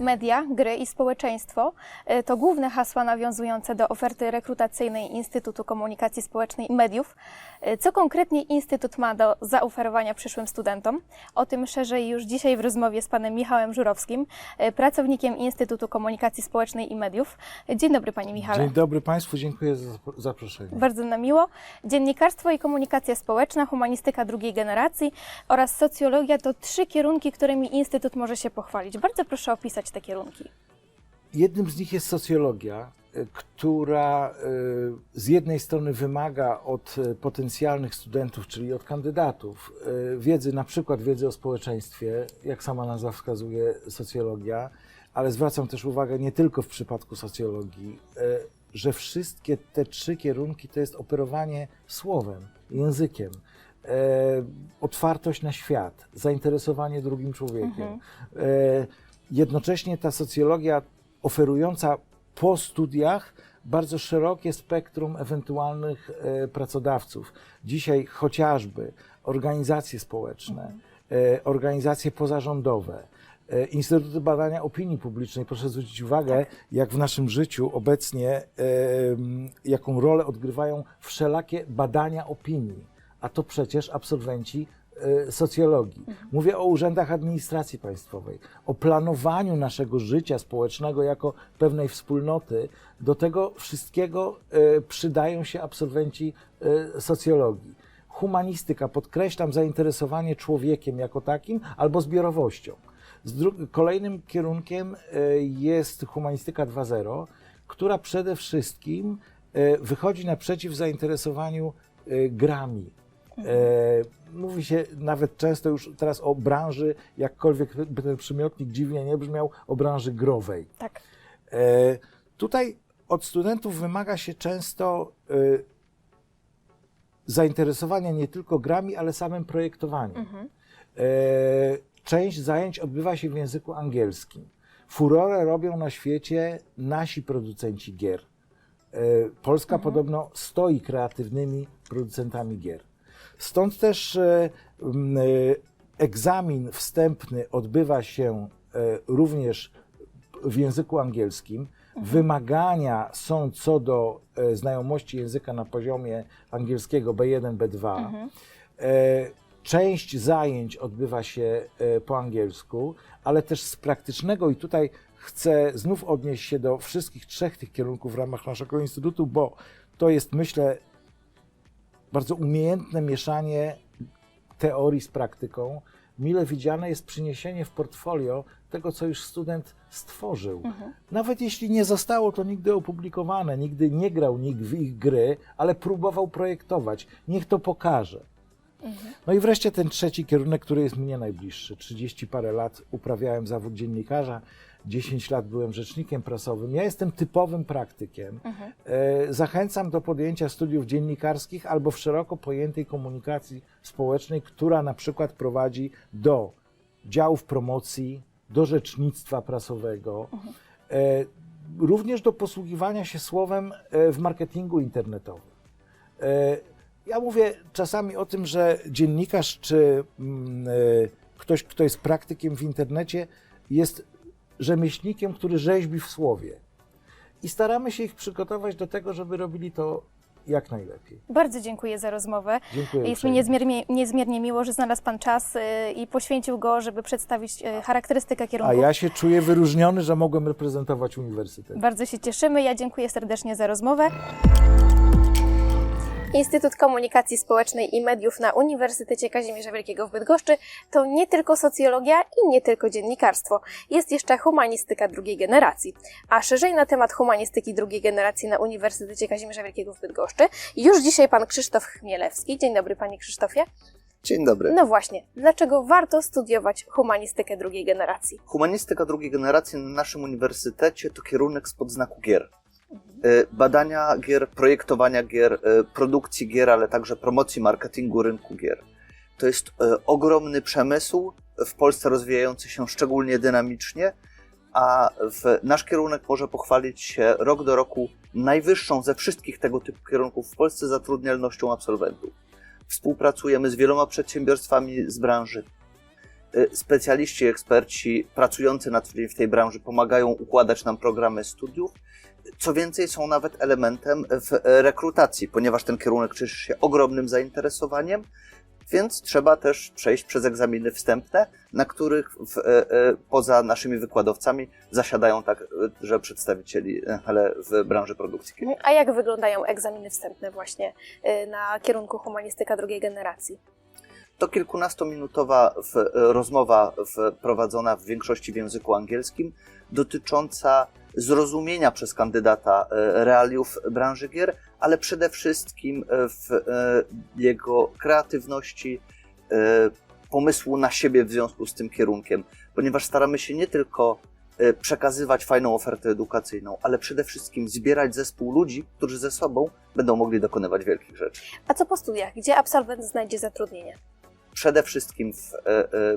Media, gry i społeczeństwo e, to główne hasła nawiązujące do oferty rekrutacyjnej Instytutu Komunikacji Społecznej i Mediów. E, Co konkretnie Instytut ma do zaoferowania przyszłym studentom? O tym szerzej już dzisiaj w rozmowie z panem Michałem Żurowskim, e, pracownikiem Instytutu Komunikacji Społecznej i Mediów. Dzień dobry panie Michale. Dzień dobry Państwu, dziękuję za zapro- zaproszenie. Bardzo nam miło. Dziennikarstwo i komunikacja społeczna, humanistyka drugiej generacji oraz socjologia to trzy kierunki, którymi Instytut może się pochwalić. Bardzo proszę opisać te kierunki. Jednym z nich jest socjologia, y, która y, z jednej strony wymaga od y, potencjalnych studentów, czyli od kandydatów, wiedzy, na przykład wiedzy o społeczeństwie, jak sama nazwa wskazuje, socjologia, ale zwracam też uwagę nie tylko w przypadku socjologii, że wszystkie te trzy kierunki to jest operowanie słowem, językiem, e, otwartość na świat, zainteresowanie drugim człowiekiem. E, jednocześnie ta socjologia oferująca po studiach bardzo szerokie spektrum ewentualnych e, pracodawców. Dzisiaj chociażby organizacje społeczne, e, organizacje pozarządowe, e, Instytuty Badania Opinii Publicznej. Proszę zwrócić uwagę, jak w naszym życiu obecnie, jaką rolę odgrywają wszelakie badania opinii, a to przecież absolwenci e, socjologii. Mówię o urzędach administracji państwowej, o planowaniu naszego życia społecznego jako pewnej wspólnoty. Do tego wszystkiego e, przydają się absolwenci e, socjologii. Humanistyka, podkreślam zainteresowanie człowiekiem jako takim albo zbiorowością. Kolejnym kierunkiem jest humanistyka 2.0, która przede wszystkim wychodzi naprzeciw zainteresowaniu grami. E, Mówi się nawet często już teraz o branży, jakkolwiek by ten przymiotnik dziwnie nie brzmiał, o branży growej. Tak. E, Tutaj od studentów wymaga się często e, zainteresowania nie tylko grami, ale samym projektowaniem. Mhm. Część zajęć odbywa się w języku angielskim. Furorę robią na świecie nasi producenci gier. Polska podobno stoi kreatywnymi producentami gier. Stąd też e, e, egzamin wstępny odbywa się e, również w języku angielskim. Wymagania są co do znajomości języka na poziomie angielskiego B1, B2. E, Część zajęć odbywa się po angielsku, ale też z praktycznego, i tutaj chcę znów odnieść się do wszystkich trzech tych kierunków w ramach naszego instytutu, bo to jest, myślę, bardzo umiejętne mieszanie teorii z praktyką. Mile widziane jest przyniesienie w portfolio tego, co już student stworzył. Nawet jeśli nie zostało to nigdy opublikowane, nigdy nie grał nikt w ich gry, ale próbował projektować. Niech to pokaże. No i wreszcie ten trzeci kierunek, który jest mnie najbliższy. 30 parę lat uprawiałem zawód dziennikarza, 10 lat byłem rzecznikiem prasowym. Ja jestem typowym praktykiem. E, Zachęcam do podjęcia studiów dziennikarskich albo w szeroko pojętej komunikacji społecznej, która na przykład prowadzi do działów promocji, do rzecznictwa prasowego, e, również do posługiwania się słowem e, w marketingu internetowym. Ja mówię czasami o tym, że dziennikarz czy mm, ktoś, kto jest praktykiem w internecie, jest rzemieślnikiem, który rzeźbi w słowie. I staramy się ich przygotować do tego, żeby robili to jak najlepiej. Bardzo dziękuję za rozmowę. Dziękuję. Jest mi niezmiernie, niezmiernie miło, że znalazł Pan czas y, i poświęcił go, żeby przedstawić y, charakterystykę A kierunków. ja się czuję wyróżniony, że mogłem reprezentować uniwersytet. Bardzo się cieszymy. Ja dziękuję serdecznie za rozmowę. Instytut Komunikacji Społecznej i Mediów na Uniwersytecie Kazimierza Wielkiego w Bydgoszczy to nie tylko socjologia i nie tylko dziennikarstwo. Jest jeszcze humanistyka drugiej generacji. A szerzej na temat humanistyki drugiej generacji na Uniwersytecie Kazimierza Wielkiego w Bydgoszczy już dzisiaj pan Krzysztof Chmielewski. Dzień dobry panie Krzysztofie. Dzień dobry. No właśnie, dlaczego warto studiować humanistykę drugiej generacji? Humanistyka drugiej generacji na naszym uniwersytecie to kierunek spod znaku gier. E, Badania gier, projektowania gier, e, produkcji gier, ale także promocji marketingu rynku gier. To jest e, ogromny przemysł, w Polsce rozwijający się szczególnie dynamicznie, a nasz kierunek może pochwalić się rok do roku najwyższą ze wszystkich tego typu kierunków w Polsce zatrudnialnością absolwentów. Współpracujemy z wieloma przedsiębiorstwami z branży specjaliści, eksperci pracujący na co dzień w tej branży pomagają układać nam programy studiów. Co więcej, są nawet elementem w e, rekrutacji, ponieważ ten kierunek cieszy się ogromnym zainteresowaniem, więc trzeba też przejść przez egzaminy wstępne, na których w, e, e, poza naszymi wykładowcami zasiadają także przedstawicieli e, ale w branży produkcji. A jak wyglądają egzaminy wstępne właśnie na kierunku humanistyka drugiej generacji? To kilkunastominutowa w, rozmowa w, prowadzona w większości w języku angielskim, dotycząca zrozumienia przez kandydata e, realiów branży gier, ale przede wszystkim e, w e, jego kreatywności, pomysłu na siebie w związku z tym kierunkiem, ponieważ staramy się nie tylko przekazywać fajną ofertę edukacyjną, ale przede wszystkim zbierać zespół ludzi, którzy ze sobą będą mogli dokonywać wielkich rzeczy. A co po studiach? Gdzie absolwent znajdzie zatrudnienie? przede wszystkim w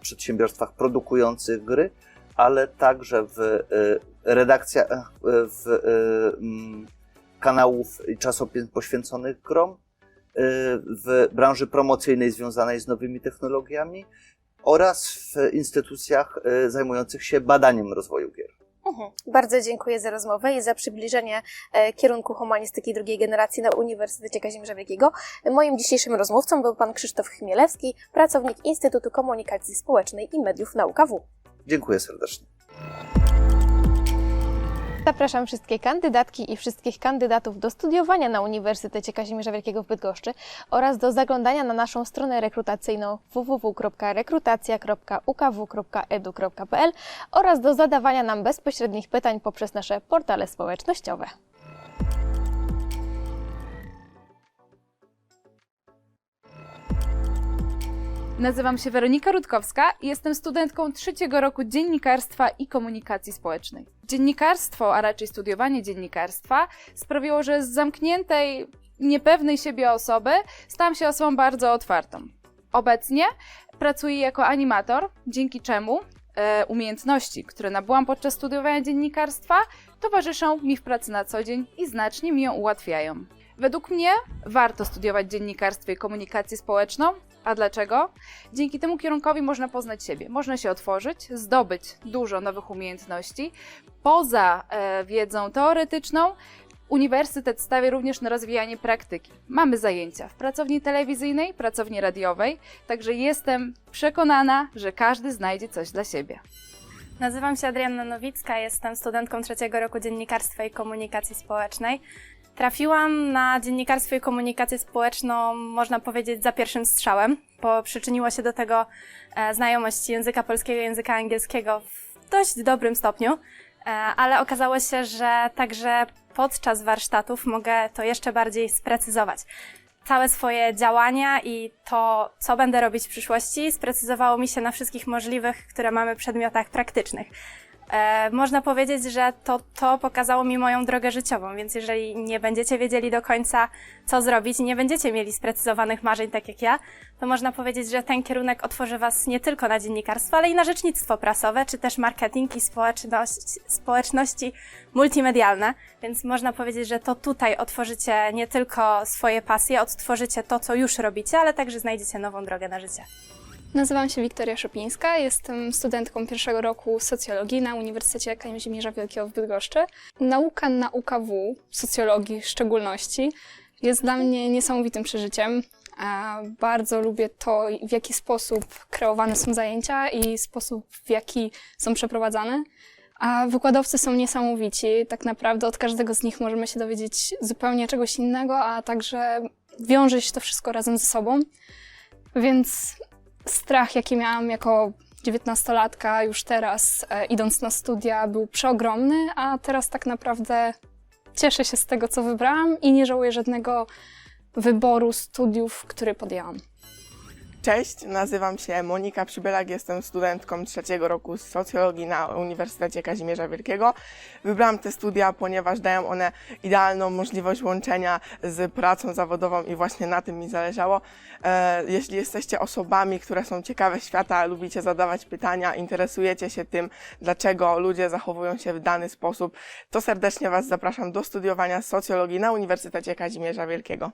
przedsiębiorstwach produkujących gry, ale także w e, redakcjach, e, w e, mm, kanałów i czasopism poświęconych grom, w branży promocyjnej związanej z nowymi technologiami oraz w instytucjach zajmujących się badaniem rozwoju gier. Mhm. Bardzo dziękuję za rozmowę i za przybliżenie e, kierunku humanistyki drugiej generacji na Uniwersytecie Kazimierza Wielkiego. Moim dzisiejszym rozmówcą był pan Krzysztof Chmielewski, pracownik Instytutu Komunikacji Społecznej i Mediów na UKW. Dziękuję serdecznie. Zapraszam wszystkie kandydatki i wszystkich kandydatów do studiowania na Uniwersytecie Kazimierza Wielkiego w Bydgoszczy oraz do zaglądania na naszą stronę rekrutacyjną www.rekrutacja.ukw.edu.pl oraz do zadawania nam bezpośrednich pytań poprzez nasze portale społecznościowe. Nazywam się Weronika Rutkowska i jestem studentką trzeciego roku dziennikarstwa i komunikacji społecznej. Dziennikarstwo, a raczej studiowanie dziennikarstwa, sprawiło, że z zamkniętej, niepewnej siebie osoby stałam się osobą bardzo otwartą. Obecnie pracuję jako animator, dzięki czemu e, umiejętności, które nabyłam podczas studiowania dziennikarstwa, towarzyszą mi w pracy na co dzień i znacznie mi ją ułatwiają. Według mnie warto studiować dziennikarstwo i komunikację społeczną. A dlaczego? Dzięki temu kierunkowi można poznać siebie, można się otworzyć, zdobyć dużo nowych umiejętności. Poza e, wiedzą teoretyczną, uniwersytet stawia również na rozwijanie praktyki. Mamy zajęcia w pracowni telewizyjnej, pracowni radiowej, także jestem przekonana, że każdy znajdzie coś dla siebie. Nazywam się Adrianna Nowicka, jestem studentką trzeciego roku dziennikarstwa i komunikacji społecznej. Trafiłam na dziennikarstwo i komunikację społeczną, można powiedzieć, za pierwszym strzałem, bo przyczyniło się do tego e, znajomość języka polskiego języka angielskiego w dość dobrym stopniu, e, ale okazało się, że także podczas warsztatów mogę to jeszcze bardziej sprecyzować. Całe swoje działania i to, co będę robić w przyszłości, sprecyzowało mi się na wszystkich możliwych, które mamy przedmiotach praktycznych. E, można powiedzieć, że to, to pokazało mi moją drogę życiową, więc jeżeli nie będziecie wiedzieli do końca, co zrobić, nie będziecie mieli sprecyzowanych marzeń, tak jak ja, to można powiedzieć, że ten kierunek otworzy Was nie tylko na dziennikarstwo, ale i na rzecznictwo prasowe, czy też marketing i społeczność, społeczności multimedialne. Więc można powiedzieć, że to tutaj otworzycie nie tylko swoje pasje, odtworzycie to, co już robicie, ale także znajdziecie nową drogę na życie. Nazywam się Wiktoria Szopińska, jestem studentką pierwszego roku socjologii na Uniwersytecie Kazimierza Wielkiego w Bydgoszczy. Nauka na UKW, socjologii w szczególności, jest dla mnie niesamowitym przeżyciem. Bardzo lubię to, w jaki sposób kreowane są zajęcia i sposób, w jaki są przeprowadzane. A wykładowcy są niesamowici. Tak naprawdę od każdego z nich możemy się dowiedzieć zupełnie czegoś innego, a także wiąże się to wszystko razem ze sobą. Więc strach, jaki miałam jako dziewiętnastolatka, już teraz e, idąc na studia, był przeogromny, a teraz tak naprawdę cieszę się z tego, co wybrałam i nie żałuję żadnego wyboru studiów, który podjęłam. Cześć, nazywam się Monika Przybylak, jestem studentką trzeciego roku socjologii na Uniwersytecie Kazimierza Wielkiego. Wybrałam te studia, ponieważ dają one idealną możliwość łączenia z pracą zawodową i właśnie na tym mi zależało. E, Jeśli jesteście osobami, które są ciekawe świata, lubicie zadawać pytania, interesujecie się tym, dlaczego ludzie zachowują się w dany sposób, to serdecznie Was zapraszam do studiowania socjologii na Uniwersytecie Kazimierza Wielkiego.